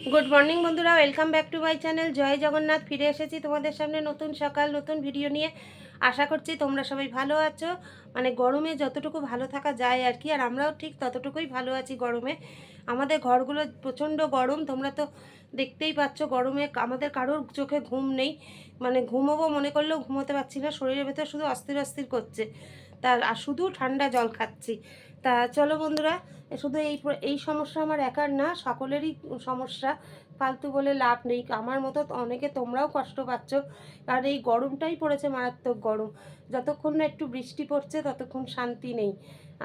Good morning বন্ধুরা, welcome back to my channel. জয় জগন্নাথ, ফিরে এসেছি তোমাদের সামনে নতুন সকাল, নতুন ভিডিও নিয়ে। আশা করছি তোমরা সবাই ভালো আছো। মানে গরমে যতটুকু ভালো থাকা যায় আর কি, আর আমরাও ঠিক ততটুকুই ভালো আছি গরমে। আমাদের ঘরগুলো প্রচণ্ড গরম, তোমরা তো দেখতেই পাচ্ছ গরমে আমাদের কারোর চোখে ঘুম নেই। মানে ঘুমোবো মনে করলেও ঘুমোতে পারছি না, শরীরের ভেতর শুধু অস্থির অস্থির করছে। তা আর শুধু ঠান্ডা জল খাচ্ছি। তা চলো বন্ধুরা শুধু এই এই সমস্যা আমার একার না, সকলেরই সমস্যা। ফালতু বলে লাভ নেই। আমার মতো অনেকে তোমরাও কষ্ট পাচ্ছ। কারণ এই গরমটাই পড়েছে মারাত্মক গরম। যতক্ষণ না একটু বৃষ্টি পড়ছে, ততক্ষণ শান্তি নেই।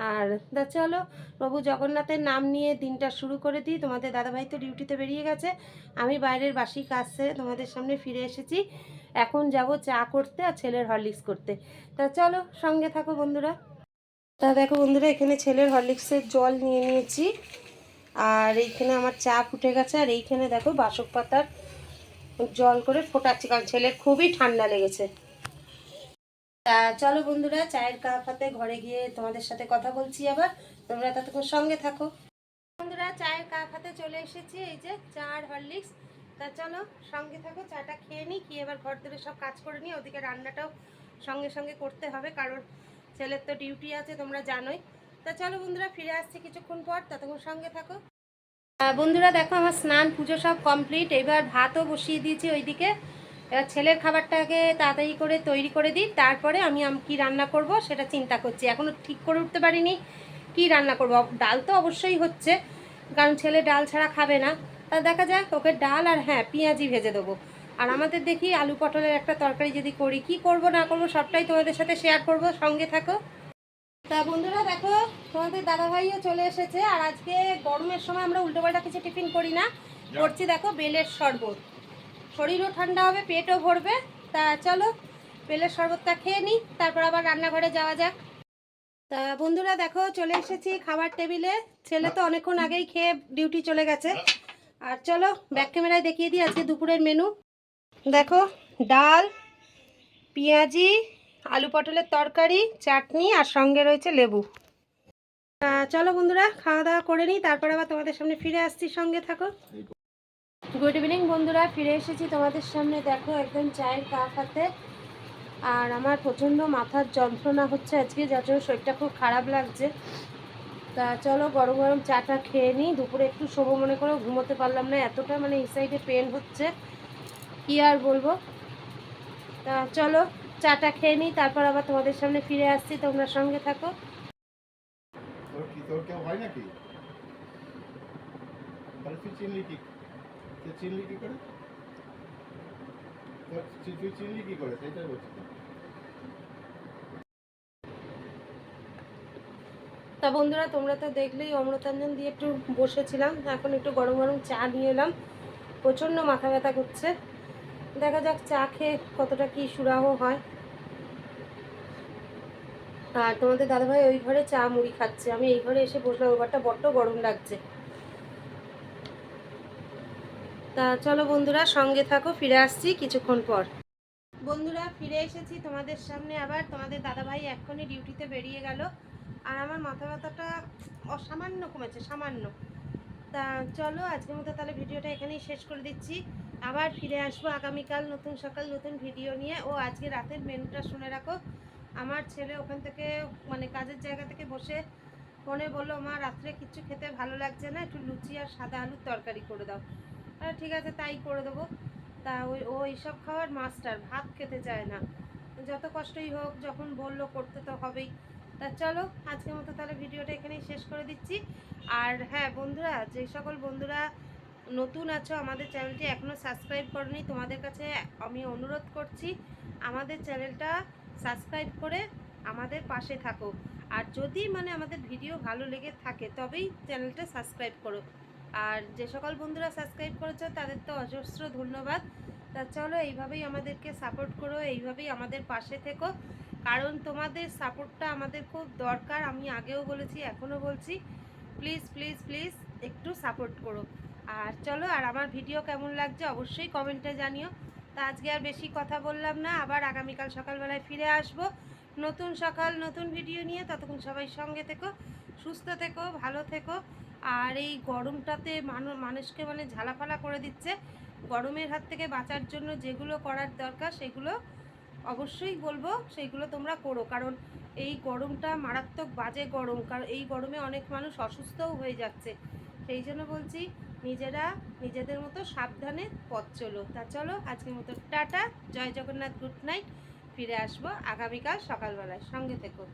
আর দা চলো, প্রভু জগন্নাথের নাম নিয়ে দিনটা শুরু করে দিই। তোমাদের দাদাভাই তো ডিউটিতে বেরিয়ে গেছে। আমি বাইরের বাসি সেরে তোমাদের সামনে ফিরে এসেছি। এখন যাব চা করতে আর ছেলের হরলিক্স করতে। তা চলো, সঙ্গে থাকো বন্ধুরা। তা দেখো বন্ধুরা, এখানে ছেলের হরলিক্সের জল নিয়ে নিয়েছি। আর এইখানে আমার চা ফুটে গেছে। আর এইখানে দেখো বাসক পাতার জল করে ফোটাচ্ছি। কারণ ছেলের খুবই ঠান্ডা লেগেছে। তা চলো বন্ধুরা, চায়ের কাপ হাতে ঘরে গিয়ে তোমাদের সাথে কথা বলছি আবার। তোমরা ততক্ষণ সঙ্গে থাকো। বন্ধুরা, চায়ের কাপ হাতে চলে এসেছি, এই যে চা আর হরলিক্স। তা চলো, সঙ্গে থাকো, চাটা খেয়ে নিই কি এবার ঘর ধরে সব কাজ করে নিই ওদিকে রান্নাটাও সঙ্গে সঙ্গে করতে হবে, কারণ ছেলের তো ডিউটি আছে, তোমরা জানোই। তা চলো বন্ধুরা, ফিরে আসছি কিছুক্ষণ পর, ততক্ষণ সঙ্গে থাকো। বন্ধুরা, দেখো আমার স্নান, পুজো সব কমপ্লিট এবার ভাতও বসিয়ে দিয়েছি ওইদিকে। এবার ছেলের খাবারটাকে তাড়াতাড়ি করে তৈরি করে দিই তারপরে আমি কি রান্না করব সেটা চিন্তা করছি। এখনও ঠিক করে উঠতে পারিনি কি রান্না করব। ডাল তো অবশ্যই হচ্ছে কারণ ছেলে ডাল ছাড়া খাবে না। তা দেখা যাক ওকে ডাল আর হ্যাঁ পেঁয়াজি ভেজে দেবো। আর আমাদের দেখি আলু পটলের একটা তরকারি যদি করি কি করব না করব সবটাই তোমাদের সাথে শেয়ার করব সঙ্গে থাকো। তা বন্ধুরা দেখো তোমাদের দাদাভাইও চলে এসেছে আর আজকে গরমের সময় আমরা উল্টোপাল্টা কিছু টিফিন করি না। করছি দেখো বেলের শরবত। শরীরও ঠান্ডা হবে, পেটও ভরবে। তা চলো, বেলের শরবতটা খেয়ে নিই, তারপর আবার রান্নাঘরে যাওয়া যাক। তা বন্ধুরা দেখো, চলে এসেছি খাবার টেবিলে। ছেলে তো অনেকক্ষণ আগেই খেয়ে ডিউটি চলে গেছে। আর চলো, ব্যাক ক্যামেরায় দেখিয়ে দিই আজকে দুপুরের মেনু। দেখো, ডাল, পেঁয়াজি, আলু পটলের তরকারি, চাটনি, আর সঙ্গে রয়েছে লেবু। চলো বন্ধুরা, খাওয়া দাওয়া করে নিই, তারপর আবার তোমাদের সামনে ফিরে আসছি, সঙ্গে থাকো। গুড ইভিনিং বন্ধুরা। ফিরে এসেছি তোমাদের সামনে। দেখো, একদম চায়ের কাপ হাতে। আর আমার প্রচণ্ড মাথার যন্ত্রণা হচ্ছে আজকে, যার জন্য শরীরটা খুব খারাপ লাগছে। তা চলো, গরম গরম চাটা খেয়ে নিই। দুপুরে একটু শোবো মনে করো ঘুমোতে পারলাম না। এতটা মানে এই সাইডে পেন হচ্ছে। কি আর বলব? তা চলো, চাটা খেয়ে নিই। তারপর আবার তোমাদের সামনে ফিরে আসছি। তোমরা সঙ্গে থাকো। তোর কি, তোর হয় নাকি? চিনলি চিনলি কি করে? তুই- চিনলি কি করে? সেটাই বলছি। তা বন্ধুরা, তোমরা তো দেখলেই অমৃতাঞ্জন দিয়ে একটু বসেছিলাম। এখন একটু গরম গরম চা নিয়ে এলাম। প্রচণ্ড মাথা ব্যথা করছে। দেখা যাক চা খেয়ে কতটা কি সুরাহ হয়। আর তোমাদের দাদাভাই ওই ঘরে চা মুড়ি খাচ্ছে। আমি এই ঘরে এসে বসলাম, ওই বড্ড গরম লাগছে। তা চলো বন্ধুরা, সঙ্গে থাকো, ফিরে আসছি কিছুক্ষণ পর। বন্ধুরা, ফিরে এসেছি তোমাদের সামনে আবার। তোমাদের দাদাভাই এক্ষুনি ডিউটিতে বেরিয়ে গেল। আর আমার মাথা ব্যথাটা অসামান্য কমেছে, সামান্য। তা চলো, আজকের মতো তাহলে ভিডিওটা এখানেই শেষ করে দিচ্ছি। আবার ফিরে আসব আগামীকাল নতুন সকাল, নতুন ভিডিও নিয়ে। ও আজকে রাতের মেনুটা শুনে রাখো। আমার ছেলে ওখান থেকে মানে কাজের জায়গা থেকে বসে ফোনে বলল, মা, রাত্রে কিচ্ছু খেতে ভালো লাগছে না, একটু লুচি আর সাদা আলুর তরকারি করে দাও। আর ঠিক আছে, তাই করে দেবো। তা ওই, ও এইসব খাওয়ার মাস্টার, ভাত খেতে চায় না। যত কষ্টই হোক, যখন বলল করতে তো হবেই। তা চলো, আজকের মতো তাহলে ভিডিওটা এখানেই শেষ করে দিচ্ছি। আর হ্যাঁ বন্ধুরা, যে সকল বন্ধুরা নতুন আছো আমাদের চ্যানেলটি এখনও সাবস্ক্রাইব করনি, তোমাদের কাছে আমি অনুরোধ করছি, আমাদের চ্যানেলটা সাবস্ক্রাইব করে আমাদের পাশে থাকো। আর যদি মানে আমাদের ভিডিও ভালো লেগে থাকে, তবেই চ্যানেলটা সাবস্ক্রাইব করো। আর যে সকল বন্ধুরা সাবস্ক্রাইব করেছ, তাদের তো অজস্র ধন্যবাদ। তা চলো, এইভাবেই আমাদেরকে সাপোর্ট করো, এইভাবেই আমাদের পাশে থেকো। কারণ তোমাদের সাপোর্টটা আমাদের খুব দরকার, আমি আগেও বলেছি, এখনও বলছি। প্লিজ প্লিজ প্লিজ একটু সাপোর্ট করো। আর চলো, আর আমার ভিডিও কেমন লাগছে অবশ্যই কমেন্টে জানিও। তা আজকে আর বেশি কথা বললাম না, আবার আগামীকাল সকালবেলায় ফিরে আসব। নতুন সকাল, নতুন ভিডিও নিয়ে, ততক্ষণ সবাই সঙ্গে থেকো, সুস্থ থেকো, ভালো থেকো। আর এই গরমটাতে মানুষ মানুষকে মানে ঝালাফালা করে দিচ্ছে। গরমের হাত থেকে বাঁচার জন্য যেগুলো করার দরকার, সেগুলো অবশ্যই বলব সেইগুলো তোমরা করো। কারণ এই গরমটা মারাত্মক বাজে গরম। কারণ এই গরমে অনেক মানুষ অসুস্থও হয়ে যাচ্ছে। সেই জন্য বলছি, নিজেরা নিজেদের মতো সাবধানে পথ চলো। তা চলো, আজকের মতো টাটা, জয় জগন্নাথ, গুড নাইট। ফিরে আসব আগামীকাল সকালবেলায়। সঙ্গে থেকো।